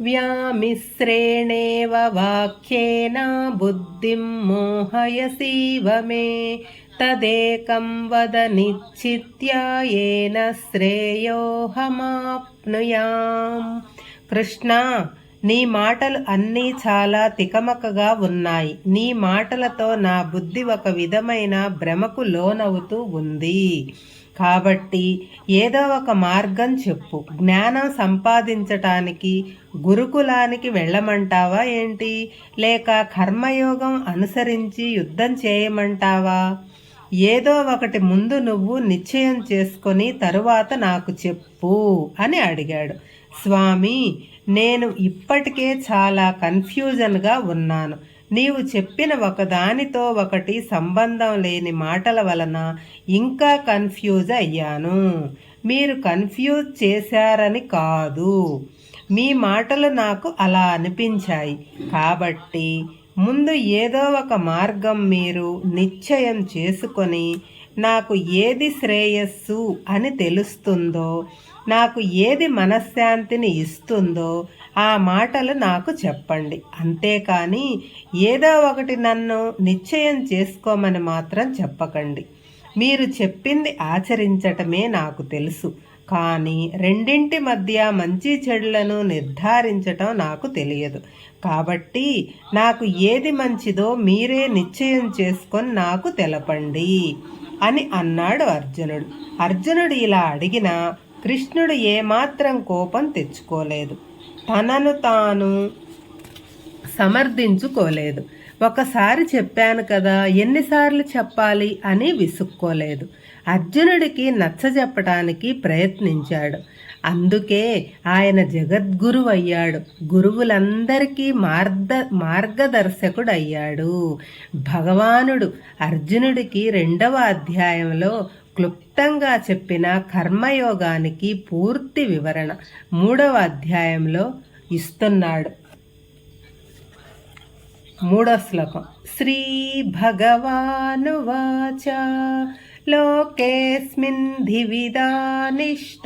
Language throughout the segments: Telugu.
व्यामिश्रेणेव वाक्येन बुद्धिं मोहयसीव मे तदेकं वद निश्चित्या येन श्रेयोऽहमाप्नुयाम् कृष्णा నీ మాటలు అన్నీ చాలా తికమకగా ఉన్నాయి. నీ మాటలతో నా బుద్ధి ఒక విధమైన భ్రమకు లోనవుతూ ఉంది. కాబట్టి ఏదో ఒక మార్గం చెప్పు. జ్ఞానం సంపాదించటానికి గురుకులానికి వెళ్ళమంటావా ఏంటి? లేక కర్మయోగం అనుసరించి యుద్ధం చేయమంటావా? ఏదో ఒకటి ముందు నువ్వు నిశ్చయం చేసుకొని తరువాత నాకు చెప్పు అని అడిగాడు. స్వామి నేను ఇప్పటికే చాలా కన్ఫ్యూజన్గా ఉన్నాను. నీవు చెప్పిన ఒకదానితో ఒకటి సంబంధం లేని మాటల వలన ఇంకా కన్ఫ్యూజ్ అయ్యాను. మీరు కన్ఫ్యూజ్ చేశారని కాదు. మీ మాటలు నాకు అలా అనిపించాయి. కాబట్టి ముందు ఏదో ఒక మార్గం మీరు నిశ్చయం చేసుకొని నాకు ఏది శ్రేయస్సు అని తెలుస్తుందో నాకు ఏది మనశ్శాంతిని ఇస్తుందో ఆ మాటలు నాకు చెప్పండి. అంతేకాని ఏదో ఒకటి నన్ను నిశ్చయం చేసుకోమని మాత్రం చెప్పకండి. మీరు చెప్పింది ఆచరించటమే నాకు తెలుసు. కానీ రెండింటి మధ్య మంచి చెడులను నిర్ధారించటం నాకు తెలియదు. కాబట్టి నాకు ఏది మంచిదో మీరే నిశ్చయం చేసుకొని నాకు తెలపండి అని అన్నాడు అర్జునుడు. అర్జునుడు ఇలా అడిగిన కృష్ణుడు ఏమాత్రం కోపం తెచ్చుకోలేదు. తనను తాను సమర్థించుకోలేదు. ఒకసారి చెప్పాను కదా ఎన్నిసార్లు చెప్పాలి అని విసుక్కోలేదు. అర్జునుడికి నచ్చజెప్పటానికి ప్రయత్నించాడు. అందుకే ఆయన జగద్గురు అయ్యాడు. గురువులందరికీ మార్గ మార్గదర్శకుడు అయ్యాడు భగవానుడు అర్జునుడికి రెండవ అధ్యాయంలో క్లుప్తంగా చెప్పిన కర్మయోగానికి పూర్తి వివరణ మూడవ అధ్యాయంలో ఇస్తున్నాడు. మూడో శ్లోకం. శ్రీ భగవానువాచ లోకేస్మిన్ ధివిదానిష్ట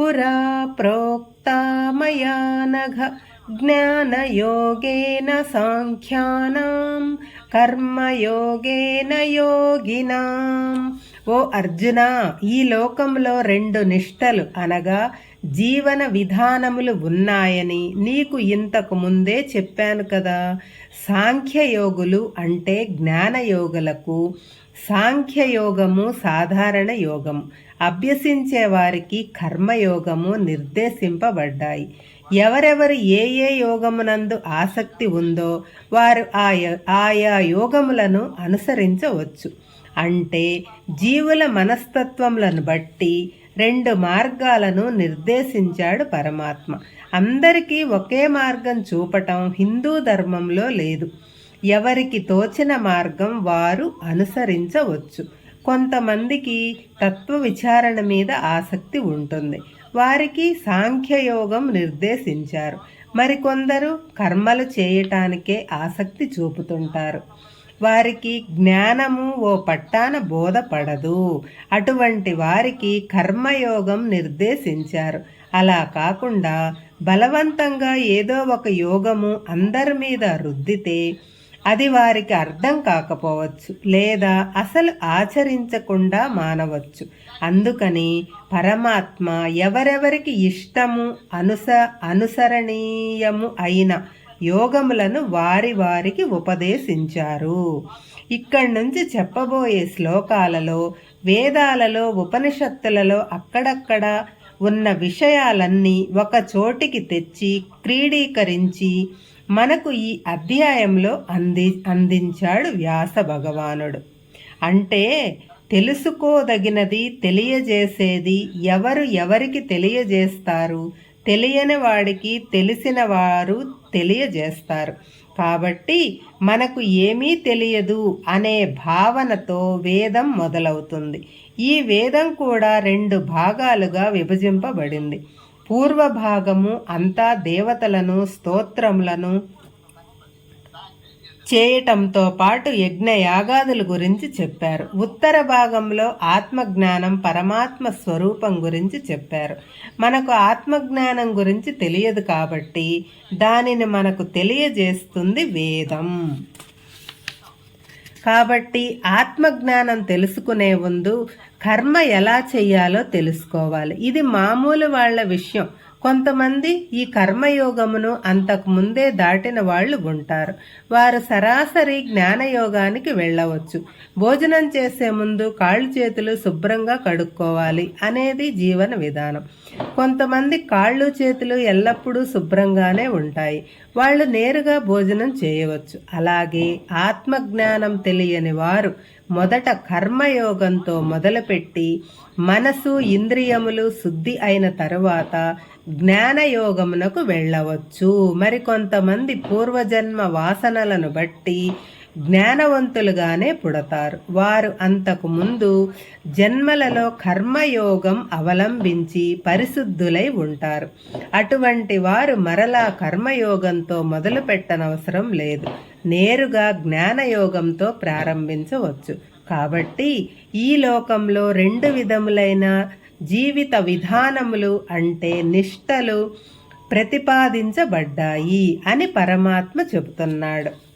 పురా ప్రోక్తా మయా నఘ. జ్ఞానయోగేన సాంఖ్యానాం. కర్మయోగేన యోగినా. ఓ అర్జున ఈ లోకంలో రెండు నిష్టలు అనగా జీవన విధానములు ఉన్నాయని నీకు ఇంతకు ముందే చెప్పాను కదా. సాంఖ్యయోగులు అంటే జ్ఞానయోగులకు సాంఖ్యయోగము సాధారణ యోగం. అభ్యసించే వారికి కర్మయోగము నిర్దేశింపబడ్డాయి. ఎవరెవరు ఏ ఏ యోగమునందు ఆసక్తి ఉందో వారు ఆయా యోగములను అనుసరించవచ్చు. అంటే జీవుల మనస్తత్వములను బట్టి రెండు మార్గాలను నిర్దేశించాడు పరమాత్మ. అందరికీ ఒకే మార్గం చూపటం హిందూ ధర్మంలో లేదు. ఎవరికి తోచిన మార్గం వారు అనుసరించవచ్చు. కొంతమందికి తత్వ విచారణ మీద ఆసక్తి ఉంటుంది. వారికి సాంఖ్యయోగం నిర్దేశించారు. మరికొందరు కర్మలు చేయటానికే ఆసక్తి చూపుతుంటారు. వారికి జ్ఞానము ఓ పట్టాన బోధపడదు. అటువంటి వారికి కర్మయోగం నిర్దేశించారు. అలా కాకుండా బలవంతంగా ఏదో ఒక యోగము అందరి మీద రుద్దితే అది వారికి అర్థం కాకపోవచ్చు లేదా అసలు ఆచరించకుండా మానవచ్చు. అందుకని పరమాత్మ ఎవరెవరికి ఇష్టము అనుస అనుసరణీయము అయిన యోగములను వారి వారికి ఉపదేశించారు. ఇక్కడి నుంచి చెప్పబోయే శ్లోకాలలో వేదాలలో ఉపనిషత్తులలో అక్కడక్కడ ఉన్న విషయాలన్నీ ఒక చోటికి తెచ్చి క్రీడీకరించి మనకు ఈ అధ్యాయంలో అంది అందించాడు వ్యాస భగవానుడు. అంటే తెలుసుకోదగినది తెలియజేసేది ఎవరు ఎవరికి తెలియజేస్తారు? తెలియని వాడికి తెలిసిన వారు తెలియజేస్తారు. కాబట్టి మనకు ఏమీ తెలియదు అనే భావనతో వేదం మొదలవుతుంది. ఈ వేదం కూడా రెండు భాగాలుగా విభజింపబడింది. పూర్వ భాగము అంతా దేవతలను స్తోత్రములను చేయటంతో పాటు యజ్ఞ యాగాదుల గురించి చెప్పారు. ఉత్తర భాగంలో ఆత్మజ్ఞానం పరమాత్మ స్వరూపం గురించి చెప్పారు. మనకు ఆత్మజ్ఞానం గురించి తెలియదు కాబట్టి దానిని మనకు తెలియజేస్తుంది వేదం. కాబట్టి ఆత్మజ్ఞానం తెలుసుకునే ముందు కర్మ ఎలా చేయాలో తెలుసుకోవాలి. ఇది మామూలు వాళ్ళ విషయం. కొంతమంది ఈ కర్మయోగమును అంతకు ముందే దాటిన వాళ్ళు ఉంటారు. వారు సరాసరి జ్ఞానయోగానికి వెళ్ళవచ్చు. భోజనం చేసే ముందు కాళ్ళు చేతులు శుభ్రంగా కడుక్కోవాలి అనేది జీవన విధానం. కొంతమంది కాళ్ళు చేతులు ఎల్లప్పుడూ శుభ్రంగానే ఉంటాయి. వాళ్ళు నేరుగా భోజనం చేయవచ్చు. అలాగే ఆత్మజ్ఞానం తెలియని వారు మొదట కర్మయోగంతో మొదలుపెట్టి మనసు ఇంద్రియములు శుద్ధి అయిన తరువాత జ్ఞానయోగమునకు వెళ్ళవచ్చు. మరికొంతమంది పూర్వజన్మ వాసనలను బట్టి జ్ఞానవంతులుగానే పుడతారు. వారు అంతకు ముందు జన్మలలో కర్మయోగం అవలంబించి పరిశుద్ధులై ఉంటారు. అటువంటి వారు మరలా కర్మయోగంతో మొదలు పెట్టనవసరం లేదు. నేరుగా జ్ఞానయోగంతో ప్రారంభించవచ్చు. కాబట్టి ఈ లోకంలో రెండు విధములైన జీవిత విధానములు అంటే నిష్టలు ప్రతిపాదించబడ్డాయి అని పరమాత్మ చెబుతున్నాడు.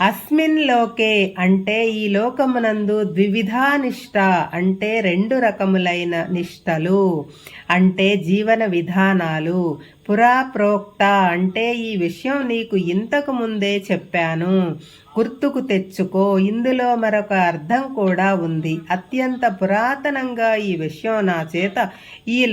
అస్మిన్ లోకే అంటే ఈ లోకమునందు ద్వివిధా నిష్ట అంటే రెండు రకములైన నిష్టలు. అంటే జీవన విధానాలు. పురా ప్రోక్త అంటే ఈ విషయం నీకు ఇంతకు ముందే చెప్పాను. గుర్తుకు తెచ్చుకో ఇందులో మరొక అర్థం కూడా ఉంది. అత్యంత పురాతనంగా ఈ విషయం నా చేత ఈ